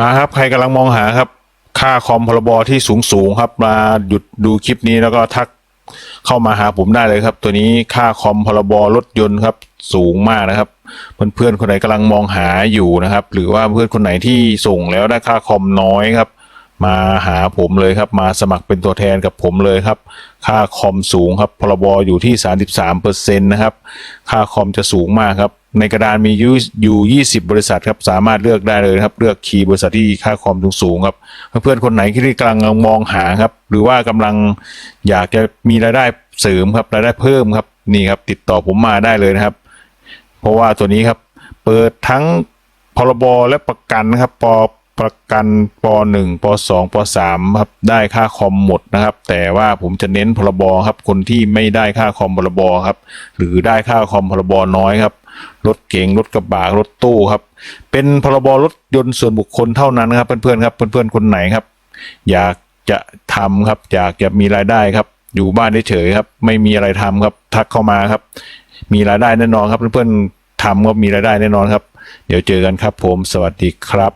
มาครับใครกำลังมองหาครับ ค่าคอมพรบที่สูงสูงครับ มาหยุดดูคลิปนี้แล้วก็ทักเข้ามาหาผมได้เลยครับ ตัวนี้ค่าคอมพรบรถยนต์ครับ สูงมากนะครับ เพื่อนๆคนไหนกำลังมองหาอยู่นะครับ หรือว่าเพื่อนคนไหนที่ส่งแล้วได้ค่าคอมน้อยครับ มาหาผมเลยครับ มาสมัครเป็นตัวแทนกับผมเลยครับ ค่าคอมสูงครับพรบอยู่ที่ 33เปอร์เซ็นต์นะครับ ค่าคอมจะสูงมากครับ ในกระดานมีอยู่อยู่ 20 บริษัทครับ สามารถเลือกได้เลยครับ เลือกคีย์บริษัทที่ค่าคอมสูงๆครับ เพื่อนๆคนไหนที่กำลังมองหาครับ หรือว่ากำลังอยากจะมีรายได้เสริมครับ รายได้เพิ่มครับ นี่ครับ ติดต่อผมมาได้เลยนะครับ เพราะว่าตัวนี้ครับ เปิดทั้งพรบและประกันนะครับป ประกันปหนึ่งปสองปสามครับได้ค่าคอมหมดนะครับ แต่ว่าผมจะเน้นพรบครับ คนที่ไม่ได้ค่าคอมพรบครับ หรือได้ค่าคอมพรบน้อยครับรถเก๋งรถกระบะรถตู้ครับ เป็นพรบรถยนต์ส่วนบุคคลเท่านั้นครับ เพื่อนๆครับเพื่อนๆคนไหนครับ อยากจะทำครับ อยากจะมีรายได้ครับ อยู่บ้านเฉยๆครับ ไม่มีอะไรทำครับ ทักเข้ามาครับ มีรายได้แน่นอนครับ เพื่อนๆทำก็มีรายได้แน่นอนครับ เดี๋ยวเจอกันครับผม สวัสดีครับ